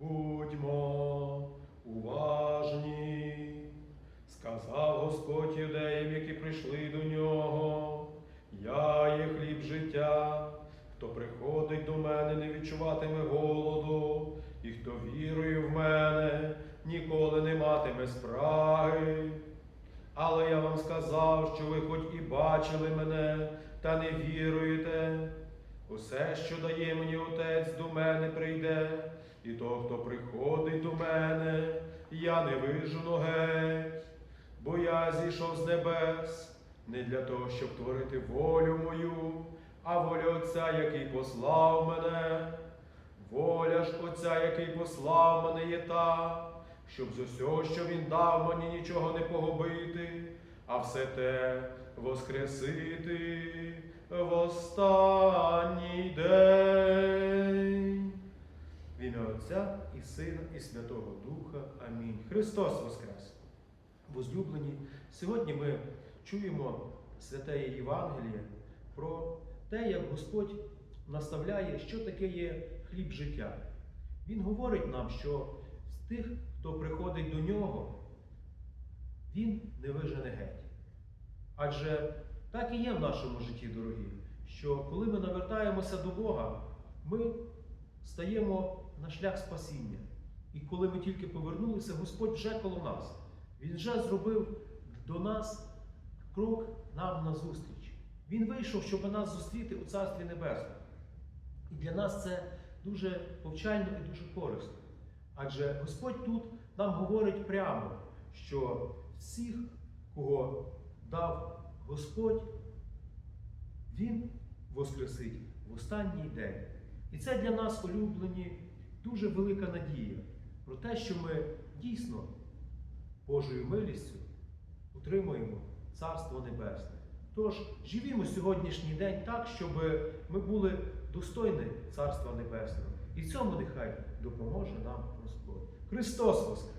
Будьмо уважні, сказав Господь юдеям, які прийшли до нього. Я є хліб життя. Хто приходить до мене, не відчуватиме голоду, і хто вірує в мене, ніколи не матиме спраги. Але я вам сказав, що ви хоч і бачили мене, та не віруєте. Усе, що дає мені Отець, до мене прийде, і того, хто приходить до мене, я не вижену геть, бо я зійшов з небес не для того, щоб творити волю мою, а волю Отця, який послав мене. Воля ж Отця, який послав мене, є та, щоб з усього, що він дав мені, нічого не погубити, а все те воскресити в останній день. В ім'я Отця і Сина, і Святого Духа. Амінь. Христос Воскрес! Возлюблені, сьогодні ми чуємо святе Євангеліє про те, як Господь наставляє, що таке є хліб життя. Він говорить нам, що з тих, хто приходить до нього, він не вижене геть. Адже так і є в нашому житті, дорогі, що коли ми навертаємося до Бога, ми стаємо на шлях спасіння. І коли ми тільки повернулися, Господь вже коло нас. Він вже зробив до нас крок нам назустріч. Він вийшов, щоб нас зустріти у Царстві Небесному. І для нас це дуже повчально і дуже корисно. Адже Господь тут нам говорить прямо, що всіх, кого дав Господь, Він воскресить в останній день. І це для нас, улюблені, дуже велика надія про те, що ми дійсно Божою милістю утримуємо Царство Небесне. Тож живімо сьогоднішній день так, щоб ми були достойні Царства Небесного. І цьому нехай допоможе нам Господь. Христос Воскрес!